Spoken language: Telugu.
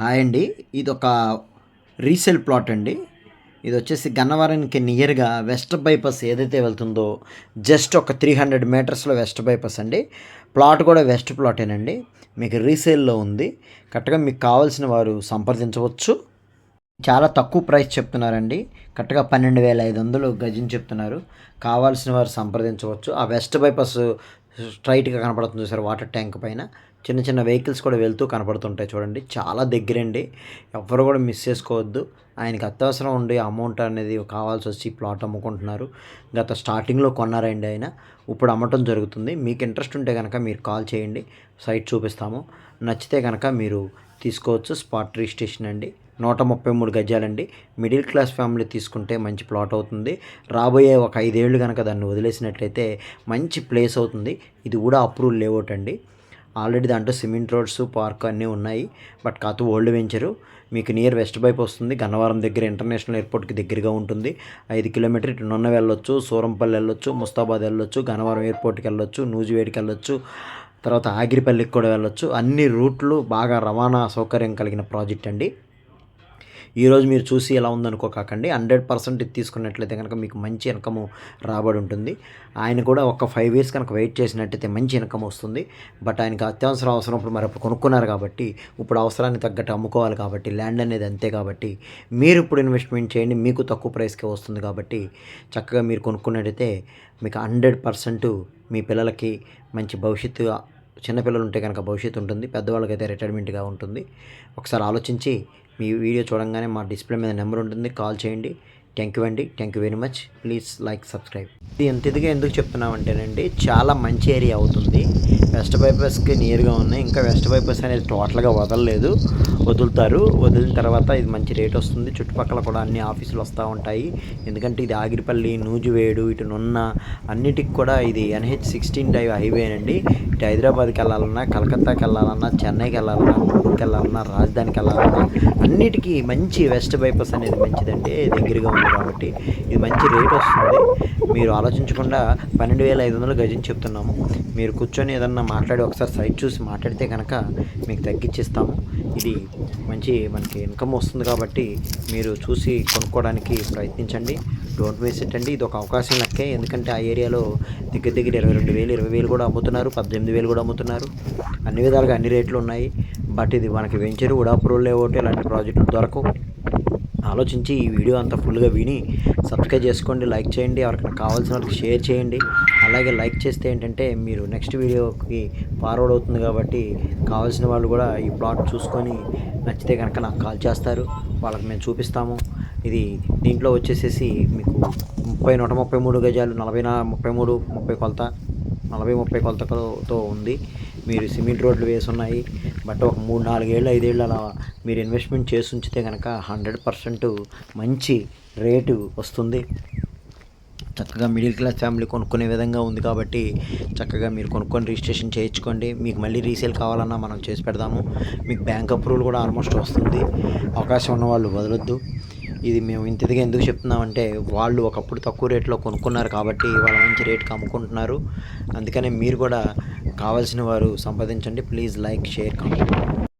హాయ్ అండి. ఇది ఒక రీసేల్ ప్లాట్ అండి. ఇది వచ్చేసి గన్నవరానికి నియర్గా వెస్ట్ బైపాస్ ఏదైతే వెళ్తుందో జస్ట్ ఒక త్రీ హండ్రెడ్ మీటర్స్లో వెస్ట్ బైపాస్ అండి. ప్లాట్ కూడా వెస్ట్ ప్లాటేనండి. మీకు రీసేల్లో ఉంది. కరెక్ట్గా మీకు కావాల్సిన వారు సంప్రదించవచ్చు. చాలా తక్కువ ప్రైస్ చెప్తున్నారండి. కరెక్ట్గా పన్నెండు వేల ఐదు వందలు గజం చెప్తున్నారు. కావాల్సిన వారు సంప్రదించవచ్చు. ఆ వెస్ట్ బైపాస్ స్ట్రైట్గా కనపడుతుంది సార్ వాటర్ ట్యాంక్ పైన. చిన్న చిన్న వెహికల్స్ కూడా వెళ్తూ కనపడుతుంటాయి చూడండి. చాలా దగ్గరండి. ఎవరు కూడా మిస్ చేసుకోవద్దు. ఆయనకి అత్యవసరం ఉండి అమౌంట్ అనేది కావాల్సి వచ్చి ప్లాట్ అమ్ముకుంటున్నారు. గత స్టార్టింగ్లో కొన్నారండి ఆయన. ఇప్పుడు అమ్మటం జరుగుతుంది. మీకు ఇంట్రెస్ట్ ఉంటే కనుక మీరు కాల్ చేయండి. సైట్ చూపిస్తాము. నచ్చితే కనుక మీరు తీసుకోవచ్చు. స్పాట్ రిజిస్ట్రేషన్ అండి. నూట ముప్పై మూడు గజాలండి. మిడిల్ క్లాస్ ఫ్యామిలీ తీసుకుంటే మంచి ప్లాట్ అవుతుంది. రాబోయే ఒక ఐదేళ్ళు కనుక దాన్ని వదిలేసినట్లయితే మంచి ప్లేస్ అవుతుంది. ఇది కూడా అప్రూవల్ లేఅవుట్ అండి. ఆల్రెడీ దాంట్లో సిమెంట్ రోడ్స్ పార్క్ అన్నీ ఉన్నాయి. బట్ కాదు ఓల్డ్ వెంచరు. మీకు నియర్ వెస్ట్ బైప్ వస్తుంది. గన్నవరం దగ్గర ఇంటర్నేషనల్ ఎయిర్పోర్ట్కి దగ్గరగా ఉంటుంది. ఐదు కిలోమీటర్ ఇటు నున్న వెళ్ళొచ్చు సూరంపల్లి వెళ్ళొచ్చు ముస్తాబాద్ వెళ్ళొచ్చు గన్నవరం ఎయిర్పోర్ట్కి వెళ్ళొచ్చు నూజివేడికి వెళ్ళొచ్చు తర్వాత ఆగిరిపల్లికి కూడా వెళ్ళొచ్చు. అన్ని రూట్లు బాగా రవాణా సౌకర్యం కలిగిన ప్రాజెక్ట్ అండి. ఈరోజు మీరు చూసి ఎలా ఉందనుకోకండి హండ్రెడ్ పర్సెంట్ ఇది తీసుకున్నట్లయితే కనుక మీకు మంచి ఇన్కమ్ రాబడి ఉంటుంది. ఆయన కూడా ఒక ఫైవ్ ఇయర్స్ కనుక వెయిట్ చేసినట్టయితే మంచి ఇన్కమ్ వస్తుంది. బట్ ఆయనకి అత్యవసర అవసరం ఇప్పుడు మరి అప్పుడు కొనుక్కున్నారు కాబట్టి ఇప్పుడు అవసరాన్ని తగ్గట్టు అమ్ముకోవాలి కాబట్టి ల్యాండ్ అనేది అంతే కాబట్టి మీరు ఇప్పుడు ఇన్వెస్ట్మెంట్ చేయండి మీకు తక్కువ ప్రైస్కే వస్తుంది కాబట్టి చక్కగా మీరు కొనుక్కున్నట్టయితే మీకు హండ్రెడ్ పర్సెంట్ మీ పిల్లలకి మంచి భవిష్యత్తు చిన్నపిల్లలు ఉంటే కనుక భవిష్యత్తు ఉంటుంది పెద్దవాళ్ళకైతే రిటైర్మెంట్గా ఉంటుంది. ఒకసారి ఆలోచించి మీ వీడియో చూడంగానే మా డిస్ప్లే మీద నెంబర్ ఉంటుంది కాల్ చేయండి. థ్యాంక్ యూ అండి thank you very much please like subscribe ఇది ఎంత ఇదిగా ఎందుకు చెప్తున్నామంటేనండి చాలా మంచి ఏరియా అవుతుంది. వెస్ట్ బైపాస్కి నియర్గా ఉన్నాయి. ఇంకా వెస్ట్ బైపాస్ అనేది టోటల్గా వదలలేదు. వదులుతారు. వదిలిన తర్వాత ఇది మంచి రేట్ వస్తుంది. చుట్టుపక్కల కూడా అన్ని ఆఫీసులు వస్తూ ఉంటాయి. ఎందుకంటే ఇది ఆగిరిపల్లి నూజివేడు ఇటు నున్న అన్నిటికి కూడా ఇది ఎన్హెచ్ సిక్స్టీన్ డైవ్ హైవే అండి ఇటు హైదరాబాద్కి వెళ్ళాలన్నా కలకత్తాకి వెళ్ళాలన్నా చెన్నైకి వెళ్ళాలన్నా గుంటూరుకి వెళ్ళాలన్నా రాజధానికి వెళ్ళాలన్నా అన్నిటికీ మంచి వెస్ట్ బైపాస్ అనేది మంచిదండి. దగ్గరగా ఉంది. కాబట్టి ఇది మంచి రేట్ వస్తుంది. మీరు ఆలోచించకుండా పన్నెండు వేల ఐదు వందలు గజం చెప్తున్నాము. మీరు కూర్చొని ఏదన్నా మాట్లాడి ఒకసారి సైట్ చూసి మాట్లాడితే కనుక మీకు తగ్గించిస్తాము. ఇది మంచి మనకి ఇన్కమ్ వస్తుంది కాబట్టి మీరు చూసి కొనుక్కోవడానికి ప్రయత్నించండి. డోంట్ వేస్ట్ ఇట్ అండి. ఇది ఒక అవకాశం లెక్కే. ఎందుకంటే ఆ ఏరియాలో దగ్గర దగ్గర ఇరవై రెండు వేలు ఇరవై వేలు కూడా అమ్ముతున్నారు. పద్దెనిమిది వేలు కూడా అమ్ముతున్నారు. అన్ని విధాలుగా అన్ని రేట్లు ఉన్నాయి. బట్ ఇది మనకి వెంచర్ ఉడాపురంలో ఒకటి ఇలాంటి ప్రాజెక్టులు దొరకవు. ఆలోచించి ఈ వీడియో అంతా ఫుల్గా విని సబ్స్క్రైబ్ చేసుకోండి లైక్ చేయండి ఎవరికైనా కావాల్సిన వాళ్ళకి షేర్ చేయండి. అలాగే లైక్ చేస్తే ఏంటంటే మీరు నెక్స్ట్ వీడియోకి ఫార్వర్డ్ అవుతుంది కాబట్టి కావాల్సిన వాళ్ళు కూడా ఈ ప్లాట్ చూసుకొని నచ్చితే కనుక నాకు కాల్ చేస్తారు. వాళ్ళకి మేము చూపిస్తాము. ఇది దీంట్లో వచ్చేసేసి మీకు ముప్పై నూట ముప్పై మూడు గజాలు నలభై ముప్పై మూడు ముప్పై కొలత. నలభై ముప్పై కొలతతో ఉంది. మీరు సిమెంట్ రోడ్లు వేసి ఉన్నాయి బట్ ఒక మూడు నాలుగేళ్ళు ఐదేళ్ళు అలా మీరు ఇన్వెస్ట్మెంట్ చేసి ఉంచితే కనుక హండ్రెడ్ పర్సెంట్ మంచి రేటు వస్తుంది. చక్కగా మిడిల్ క్లాస్ ఫ్యామిలీ కొనుక్కునే విధంగా ఉంది కాబట్టి చక్కగా మీరు కొనుక్కొని రిజిస్ట్రేషన్ చేయించుకోండి. మీకు మళ్ళీ రీసేల్ కావాలన్నా మనం చేసి పెడదాము. మీకు బ్యాంక్ అప్రూవల్ కూడా ఆల్మోస్ట్ వస్తుంది. అవకాశం ఉన్న వాళ్ళు వదలొద్దు. ఇది మేము ఇంత ఇదిగా ఎందుకు చెప్తున్నామంటే వాళ్ళు ఒకప్పుడు తక్కువ రేట్లో కొనుక్కున్నారు కాబట్టి వాళ్ళ మంచి రేట్కి అమ్ముకుంటున్నారు. అందుకనే మీరు కూడా కావాల్సిన వారు సంపాదించండి ప్లీజ్ లైక్ షేర్ కామెంట్.